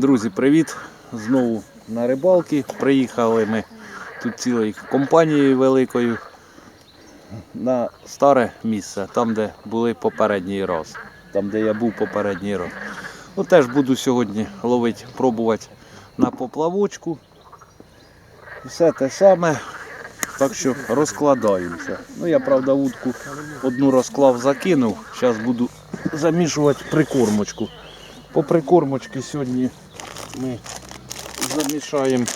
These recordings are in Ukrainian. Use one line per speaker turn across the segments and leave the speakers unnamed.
Друзі, привіт! Знову на рибалки. Приїхали ми тут цілою компанією великою на старе місце, там, де були попередній раз. Там, де я був попередній раз. Ну, теж буду сьогодні ловити, пробувати на поплавочку. Все те саме. Так що розкладаємося. Ну я правда вудку одну розклав, закинув. Зараз буду замішувати прикормочку. По прикормочці сьогодні ми замішаємо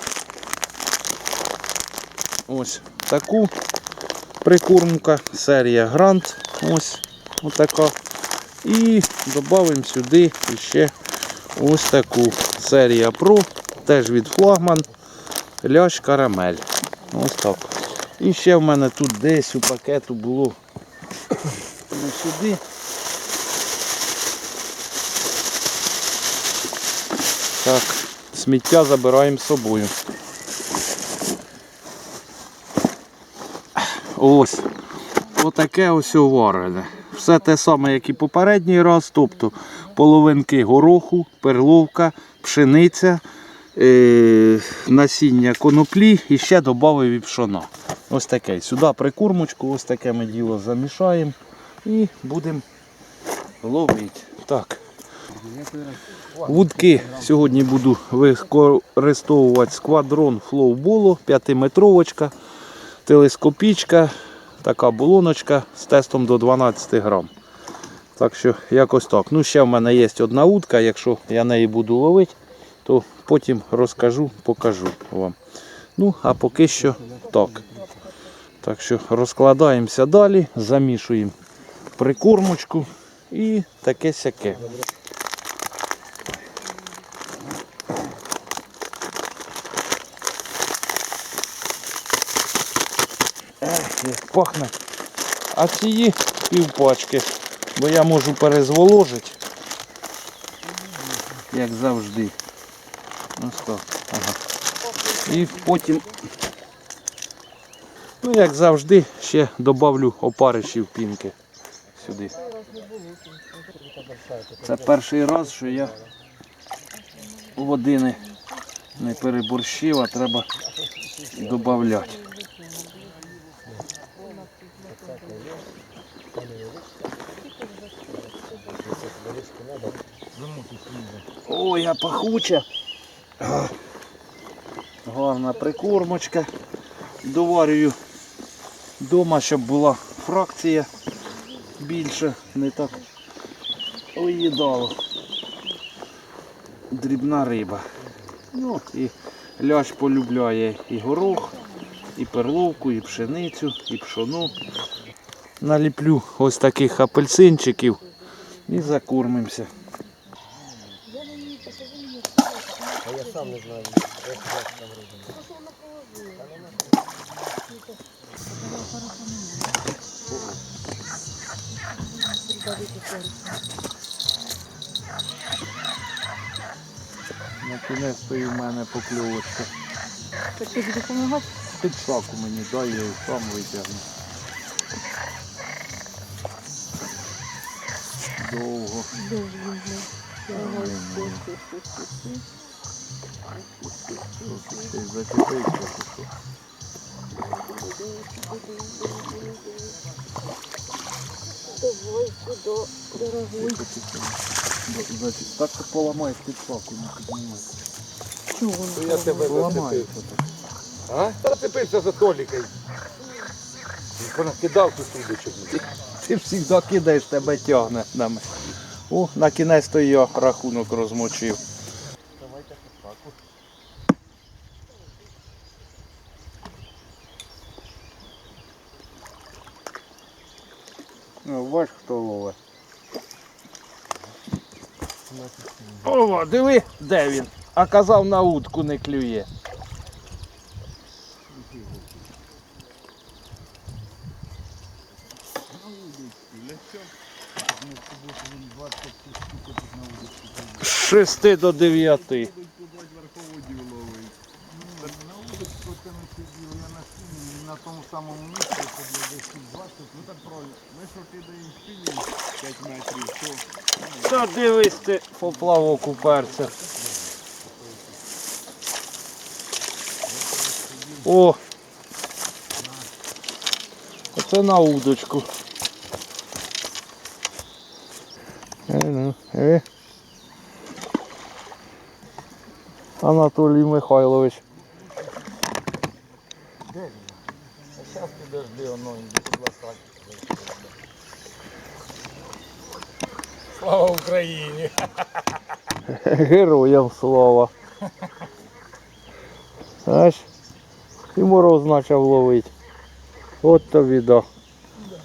ось таку прикормка, серія Грант. Ось отака. І додамо сюди ще ось таку серія Pro, теж від флагман, лящ карамель. Ось так. І ще в мене тут десь у пакету було сюди. Так, сміття забираємо з собою. Ось. Отаке ось варене. Все те саме, як і попередній раз. Тобто половинки гороху, перловка, пшениця, е- насіння коноплі і ще додав і пшона. Ось таке. Сюди прикормочку, ось таке ми діло замішаємо і будемо ловити. Так. Вудки сьогодні буду використовувати сквадрон флоуболу, 5-метровочка, телескопічка, така булоночка з тестом до 12 грам. Так що якось так. Ну, ще в мене є одна вудка, якщо я неї буду ловити, то потім розкажу, покажу вам. Ну, а поки що так. Так що розкладаємося далі, замішуємо прикормочку і таке сяке. Пахне. А цієї півпачки, бо я можу перезволожити. Як завжди. Ось так. Ага. І потім, ну як завжди, ще добавлю опаришів пінки сюди. Це перший раз, що я води не, переборщив, а треба додати. Ой, я пахуча. Гарна прикормочка. Доварюю вдома, щоб була фракція більше, не так уїдало. Дрібна риба. Ну, і лящ полюбляє і горох, і перловку, і пшеницю, і пшону. Наліплю ось таких апельсинчиків і закормимося. На кінець стоїть в мене покльовочка.
Хочеш допомагати?
Підсаку мені дай, я її сам витягну. Довго.
Довго.
Що?
Давай сюди, дорогой.
Так ти поламаєш підсаку, не піднімай.
Чого воно?
Я тебе зацепив. А? Та зацепився за Толіка. Понакидав тут удочок.
Ти завжди кидаєш, тебе тягне на мене. О, на кінець то я рахунок розмочив. Ну, бач, хто ловить. Ова, диви, де він. А казав на утку не клює. 6 до 9.
На тому самому місці, щоб десь 20, ну так про Ми що ти даємо спільні 5 метрів, то...
Та дивись ти поплавок у перцях. О! Оце на удочку. Анатолій Михайлович.
Зараз підожди, воно Слава Україні!
Героям слава. Знаєш, і мороз почав ловити. От тобі да.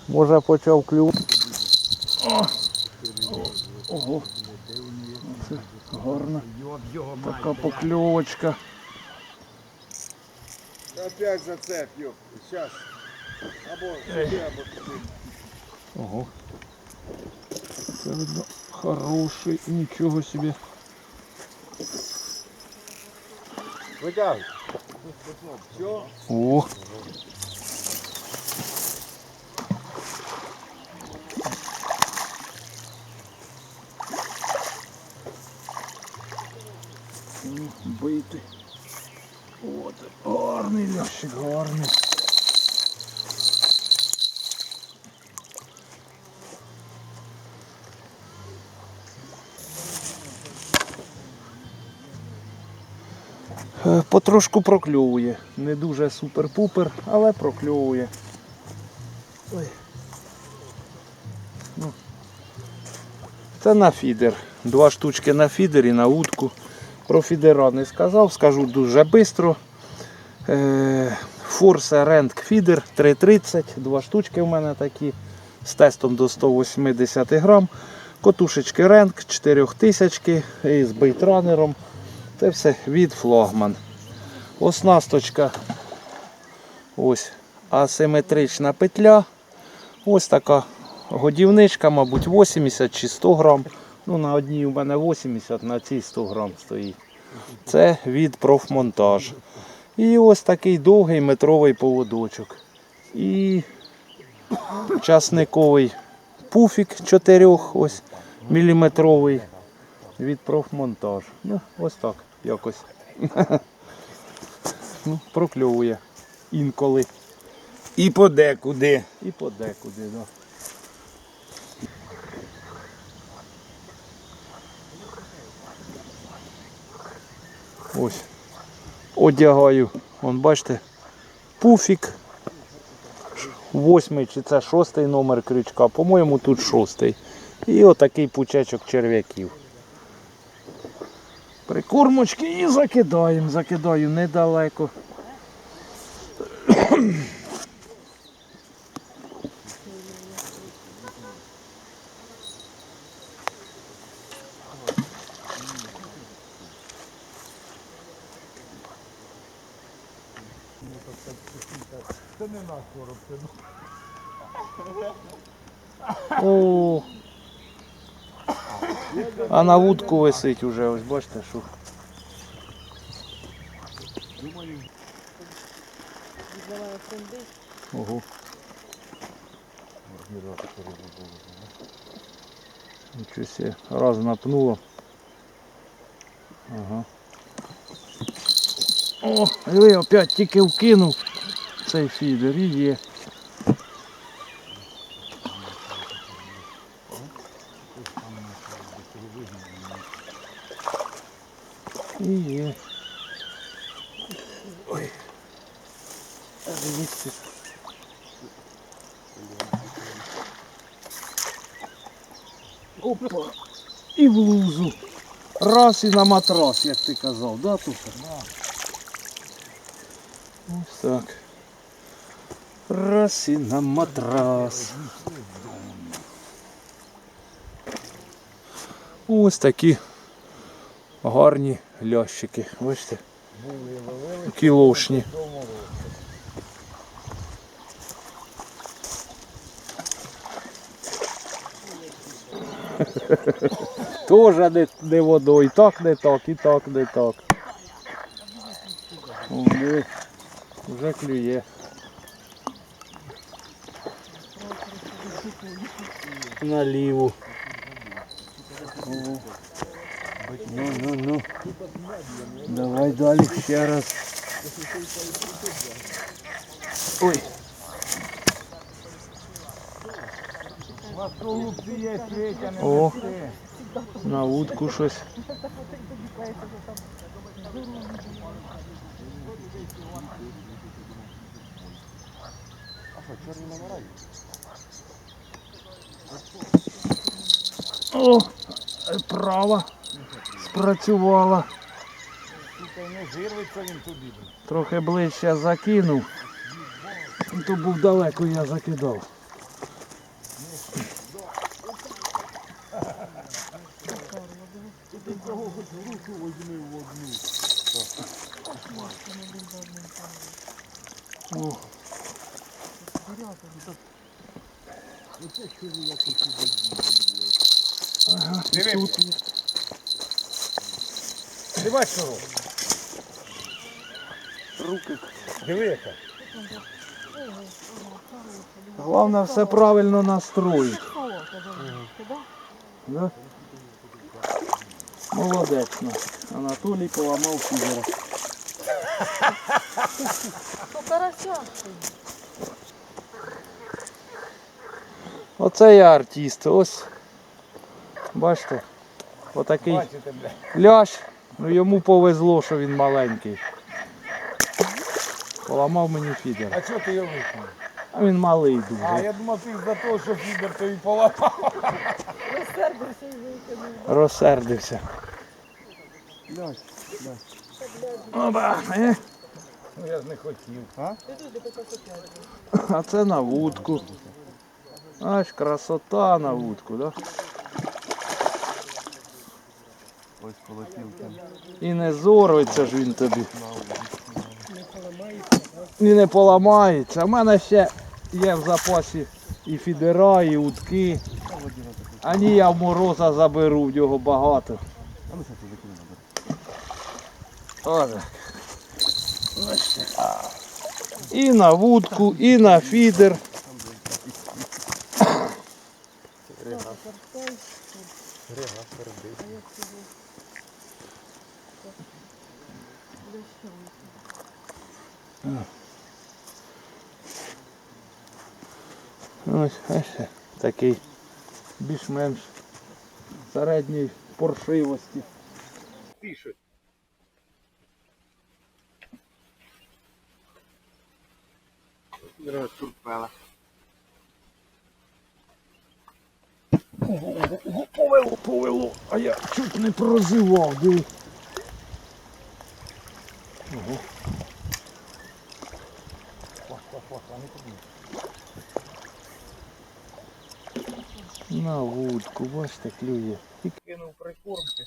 Може почав клювати. Така покльовочка.
Опять зацеп, йоп. Сейчас. Або сюди, або туди.
Ого. Це видно хороший, нічого собі.
Витягуй. Все.
О. Ну, Бити. От, гарний лящик, гарний. Е, Потрошку прокльовує. Не дуже супер-пупер, але прокльовує. Ой. Ну. Це на фідер. Два штучки на фідер і на утку. Про фідера не сказав, скажу дуже швидко. Force Rent фідер 330, два штучки в мене такі з тестом до 180 грам. Котушечки Ренк 4000 і з бейтранером. Це все від флагман. Оснасточка. Ось асиметрична петля. Ось така годівничка, мабуть, 80 чи 100 грам. Ну, на одній у мене 80, на цій 100 грам стоїть. Це від профмонтаж. І ось такий довгий метровий поводочок. І часниковий пуфік 4 ось міліметровий від профмонтаж. Ну, ось так якось. ну, прокльовує інколи.
І подекуди.
І подекуди, да. Ось. Одягаю. Вон бачите, пуфік. Восьмий чи це шостий номер крючка. По-моєму, тут шостий. І отакий пучечок черв'яків. Прикормочки і закидаємо. Закидаю недалеко.
Не наш короб, це
О. А на вудку висить уже, ось бачите, що. Ого. Нічого себе, раз напнуло. Ага. О, диви, опять тільки вкинув цей фідер і є. І є. Ой. Дивіться. Опа. І в лузу. Раз і на матрас, як ти казав, да, Туха? Да. Ось так. Раз і на матрас. Ось такі гарні лящики. Бачите? Кілошні. Тоже не, не водою, так не так, і так не так. О, вже клює. Наліву. О. Ну, ну, ну. Давай далі ще раз. Ой,
У вас голубці є світя, не
О.
нести.
на вудку щось. О, права спрацювала. Трохи ближче закинув. То був далеко, я закидав. О,
Оце що ви як сюди.
ага, і
Диви.
тут є.
Ти бачиш що робить?
руки.
Диви яка.
Головне все правильно настроїть.
Да?
Молодець. наш. Анатолій поламав фігура.
То
Оце я артист. Ось. Бачите? Отакий
Бачите, бля.
Ну йому повезло, що він маленький. Поламав мені фідер.
А чого ти його викинув?
А він малий
А, я думав, ти за того, що фідер тобі поламав.
Розсердився і викинув.
Розсердився. Оба, е.
Ну я ж не хотів. А?
А це на вудку. Аж красота на вудку, да?
Ось полетів там.
І не зорветься ж він тобі. І не поламається. У мене ще є в запасі і фідера, і утки. А ні, я в мороза заберу, в нього багато. Бачите. І на вудку, і на фідер. Ось, ось такий більш-менш середньої поршивості. Чуть не прозивав, диви. Ого. На вудку, бачите, клює. І
Кинув прикормки.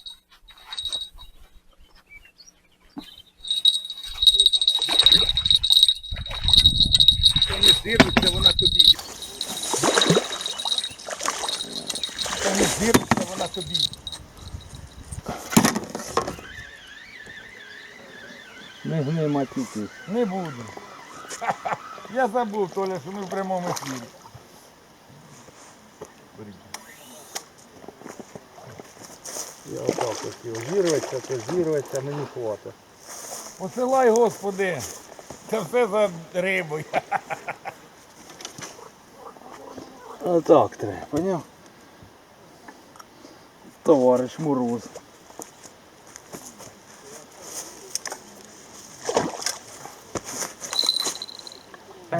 Та не зірветься вона тобі. Та не зірветься вона тобі.
Не гни матюки.
Не буду. Я забув, Толя, що ми в прямому ефірі.
Я отак хотів. Зірветься, то зірветься, мені хватить.
Посилай, Господи. Це все за рибою.
А так треба, поняв? Товариш Мороз.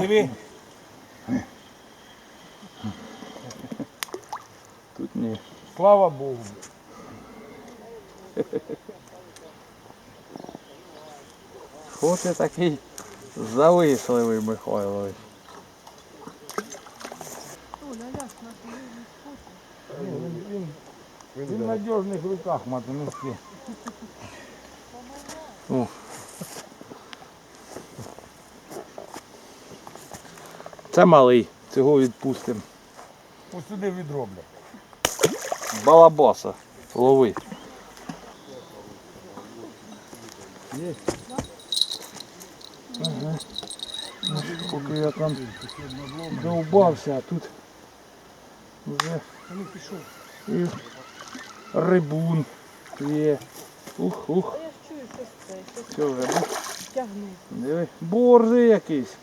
Диви.
Тут ні.
Слава Богу.
Хоче такий зависливий Михайлович.
Оля, ляж на
Він, він, він в надіжних руках, мати, не всі.
Це малий, цього відпустимо.
Ось сюди відроблять.
Балабаса. Лови.
Є.
Ага. Поки я там довбався, а тут вже і рибун є. Ух, ух.
Я ж чую, що щось це, щось
Що вже? ну,
тягнув.
Диви. Борзий якийсь.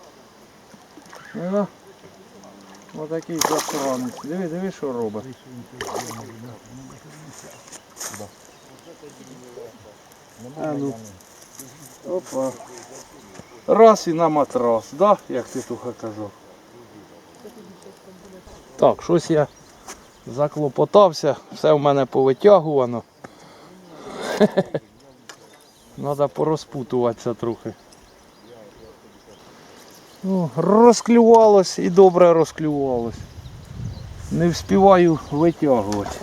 Ну, Отакий засранець. Диви, диви, що робить. А ну. Опа. Раз і на матрас, да? як ти туха казав. Так, щось я заклопотався, все в мене повитягувано. Треба порозпутуватися трохи. Ну, розклювалось і добре розклювалось. Не вспіваю витягувати.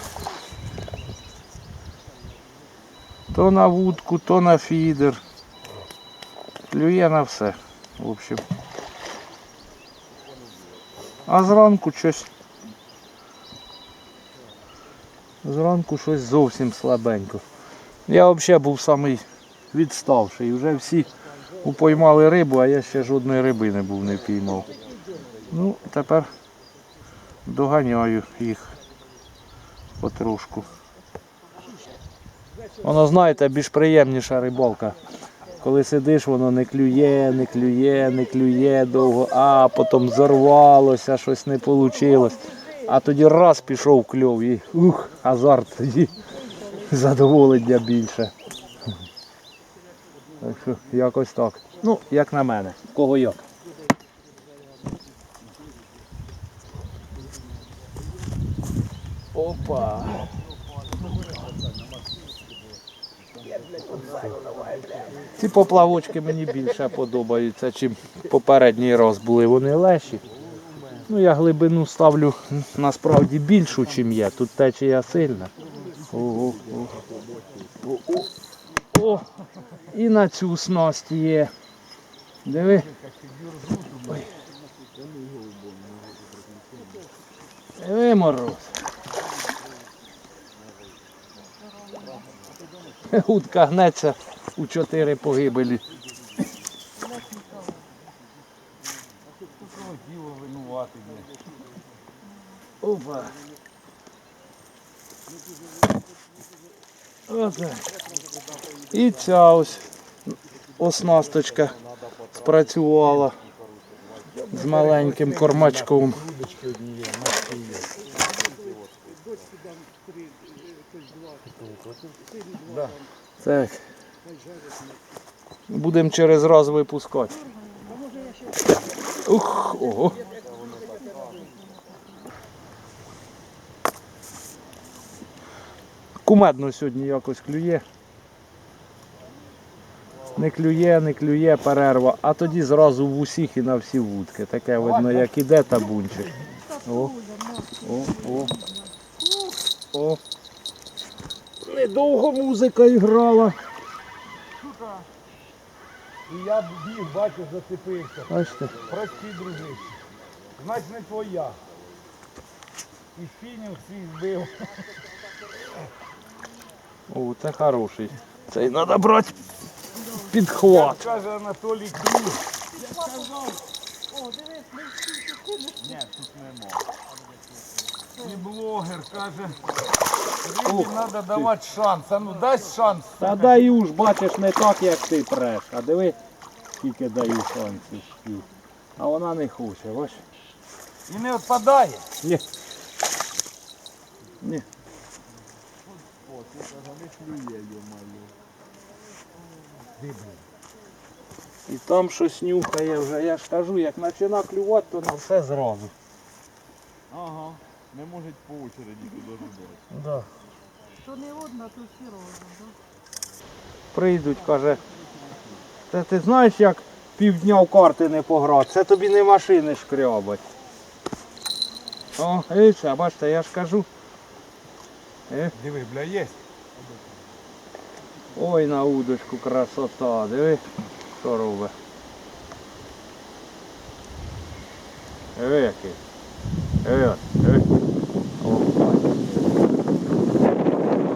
То на вудку, то на фідер. Клює на все. В общем. А зранку щось. Зранку щось зовсім слабенько. Я взагалі був самий відставший. Вже всі упоймали рибу, а я ще жодної риби не був не піймав. Ну, тепер доганяю їх потрошку. Воно, знаєте, більш приємніша рибалка. Коли сидиш, воно не клює, не клює, не клює довго, а потім зорвалося, щось не вийшло. А тоді раз пішов кльов і ух, азарт тоді задоволення більше. Так що якось так. Ну, як на мене. Кого як. Опа. Ці поплавочки мені більше подобаються, чим попередній раз були вони леші. Ну, я глибину ставлю насправді більшу, чим є. Тут течія сильна. Ого, ого. О, о, о. І на цю снасть є. Диви. Ой. Диви, мороз. Утка гнеться у чотири погибелі. Опа. Оце. І ця ось оснасточка спрацювала з маленьким кормачком. Так. Будемо через раз випускати. Ух, ого. Кумедно сьогодні якось клює. Не клює, не клює, перерва, а тоді зразу в усіх і на всі вудки. Таке видно, як іде табунчик. О, о, о. О. Недовго музика грала.
І я біг, бачу, зацепився.
Бачите?
Прості, дружище. Значить не твоя. І фінів свій збив.
О, це хороший. Цей треба брати під хват.
Каже Анатолій Крюк.
О, дивись, ми всі куди.
Ні, тут нема. І блогер каже, рибі треба давати шанс. А ну дасть шанс.
Та даю ж, бачиш, не так, як ти преш. А диви, скільки даю шансів. А вона не хоче, бачиш?
І не відпадає.
Ні. Ні. І там щось нюхає вже. Я ж кажу, як почина клювати, то на все зразу.
Ага. Не може по очереді туди ждати.
Да.
То не одна, то всі разом, да?
Прийдуть, каже. Та ти знаєш, як півдня в карти не пограти? Це тобі не машини шкрябать. О, і бачите, я ж кажу. Е,
Диви, бля, є.
Ой, на удочку красота, диви, що робить. От, диви. Опа.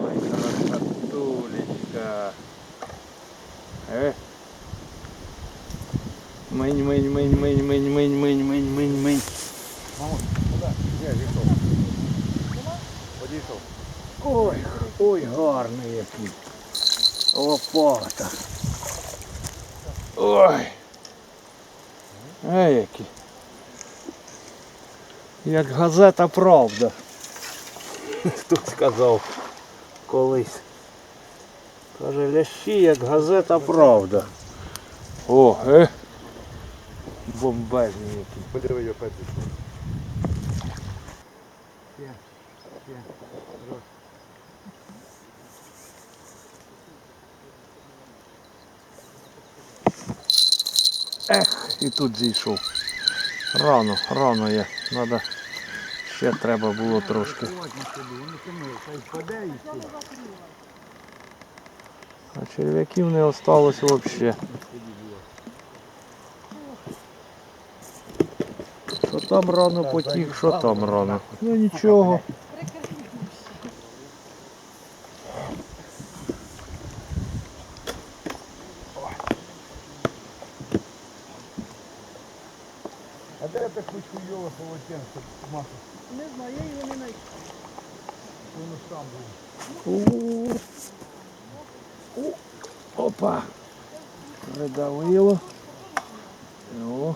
Ой, красотулечка. Диви. Минь, минь, минь, минь, минь, минь, минь, минь, минь, минь.
Ні, війшов. Подійшов.
Ой, ой, гарний який. Лопата. Ой. Ей, які. Як газета Правда. Хтось сказав колись. Каже, лящі, як газета Правда. О, е. Бомбезні які.
Подиви його петлю.
Ех, і тут зійшов. Рано, рано я. Надо. Ще треба було трошки. А черв'яків не осталось взагалі. Що там рано потік, що там рано. Ну нічого.
А де так хоч хуйове полотенце? Маша,
Не знаю, я його не знайшла.
воно ж там було.
У. У. Опа. Придавило. О.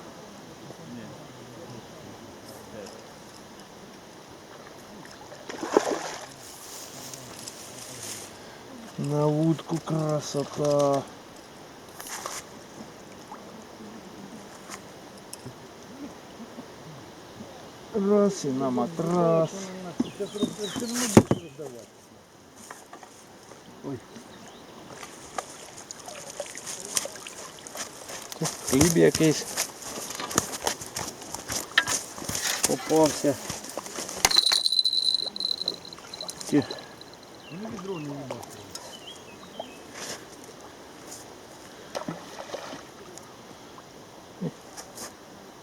На вудку красота. Раз і на матрас. Хліб якийсь. Попався. Ті.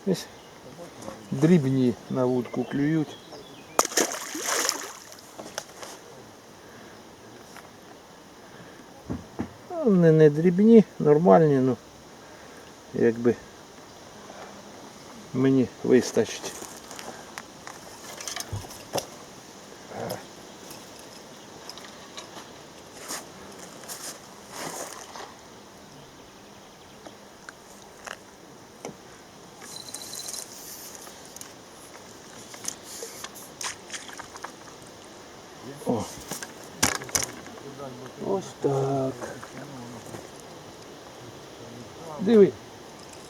Ось Дрібні на вудку клюють. Вони не дрібні, нормальні, ну якби мені вистачить. О. Ось так. Диви.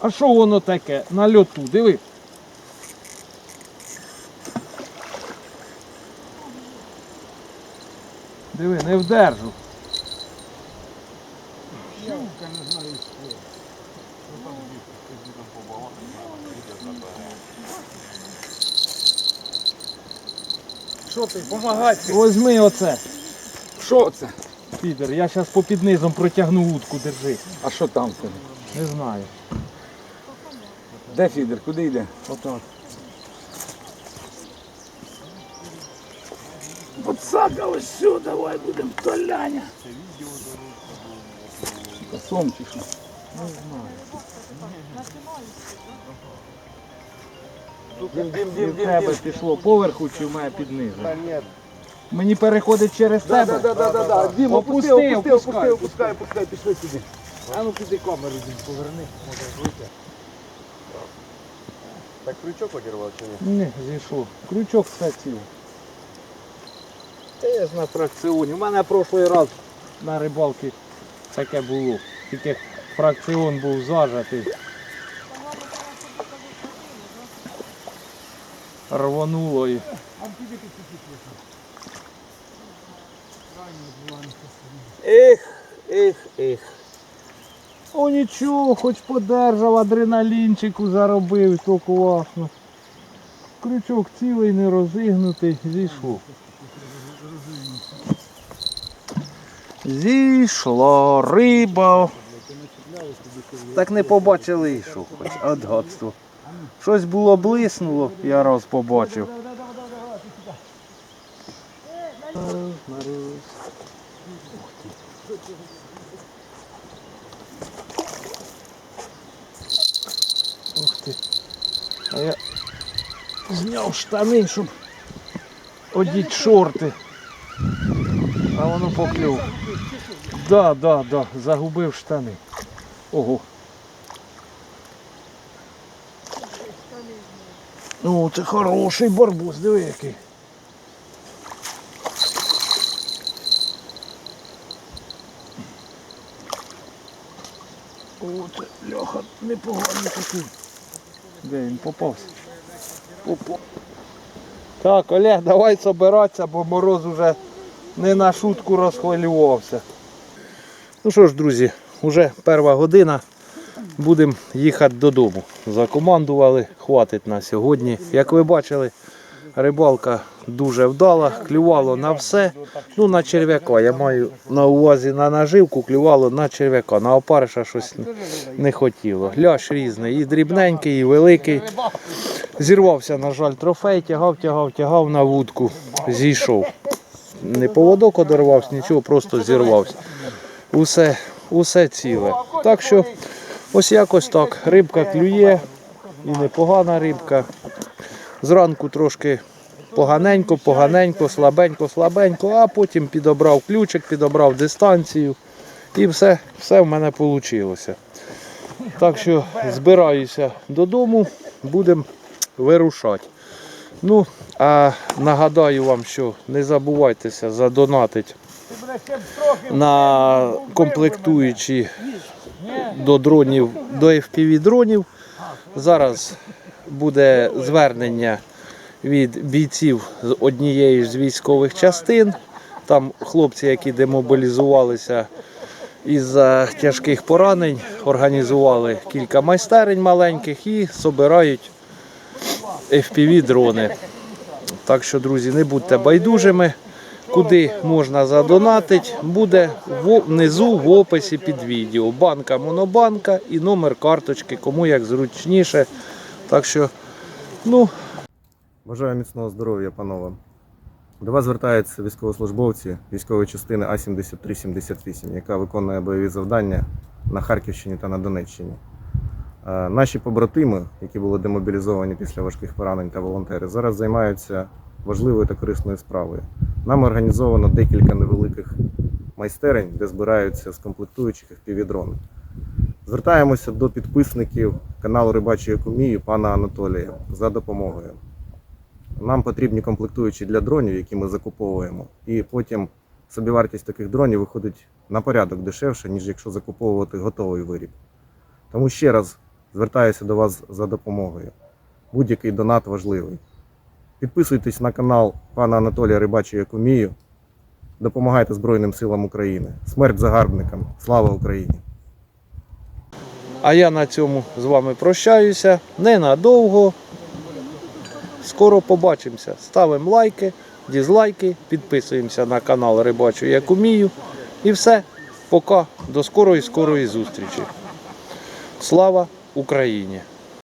А що воно таке на льоту? Диви. Диви, не вдержу.
Що ти, помагай?
Возьми оце,
Що це?
підер. Я зараз по під низом протягну вудку, держи.
А що там це?
Не знаю.
Де фідер? Куди йде?
Отак.
Подсака ось сюди, давай будемо толяня. Сом чи що? Дим, дим, дим,
В
дим,
тебе
дим.
пішло поверху чи в мене під
ні,
Мені переходить через
Да,
тебе.
да, да, да, да. Дім,
Опусти,
опусти,
опускай.
опусти, опускай, опускай, пішли сюди. А ну піди камеру Дім, поверни. Може вийти.
Так крючок одірвав чи ні?
Не, зійшов. Крючок все цілий. Теж на фракціоні. У мене прошлий раз на рибалці таке було. Тільки фракціон був зажатий. Рвануло і. Ех, ех, ех. О нічого, хоч подержав, адреналінчику заробив, то класно. Крючок цілий, не розігнутий, зійшов. Зійшла риба. Так не побачили що хоч, гадство. Щось було блиснуло, я раз побачив. А я зняв штани, щоб одіти шорти. А воно поклюв. Да, да, да, загубив штани. Ого. Ну, це хороший барбуз, диви який.
Де він попався? Попав. Так, Олег, давай собиратися, бо мороз уже не на шутку розхвилювався.
Ну що ж, друзі, вже перша година. Будемо їхати додому. Закомандували, хватить на сьогодні. Як ви бачили, рибалка дуже вдала, клювало на все. Ну, на черв'яка. Я маю на увазі на наживку, клювало на черв'яка. На опариша щось не хотіло. Ляш різний, і дрібненький, і великий. Зірвався, на жаль, трофей, тягав, тягав, тягав на вудку, зійшов. Не поводок одорвався, нічого, просто зірвався. Усе, усе ціле. Так що ось якось так. Рибка клює і непогана рибка. Зранку трошки поганенько, поганенько, слабенько, слабенько, а потім підобрав ключик, підобрав дистанцію і все, все в мене вийшло. Так що збираюся додому, будемо вирушати. Ну, а нагадаю вам, що не забувайтеся задонатити на комплектуючі до дронів, до FPV дронів. Зараз буде звернення від бійців з однієї з військових частин. Там хлопці, які демобілізувалися із-за тяжких поранень, організували кілька майстерень маленьких і собирають FPV дрони. Так що, друзі, не будьте байдужими. Куди можна задонатити, буде внизу в описі під відео. Банка Монобанка і номер карточки, кому як зручніше. Так що, ну,
Бажаю міцного здоров'я, панове. До вас звертаються військовослужбовці військової частини А-7378, яка виконує бойові завдання на Харківщині та на Донеччині. Е, Наші побратими, які були демобілізовані після важких поранень та волонтери, зараз займаються важливою та корисною справою. Нам організовано декілька невеликих майстерень, де збираються з комплектуючих FPV-дрони. Звертаємося до підписників каналу Рибачої Кумії пана Анатолія за допомогою. Нам потрібні комплектуючі для дронів, які ми закуповуємо, і потім собівартість таких дронів виходить на порядок дешевше, ніж якщо закуповувати готовий виріб. Тому ще раз звертаюся до вас за допомогою. Будь-який донат важливий. Підписуйтесь на канал пана Анатолія Рибачої Кумію. Допомагайте Збройним силам України. Смерть загарбникам! Слава Україні!
а я на цьому з вами прощаюся. Ненадовго. Скоро побачимося. Ставимо лайки, дізлайки, підписуємося на канал Рибачу як умію. І все. Пока. До скорої скорої зустрічі. Слава Україні!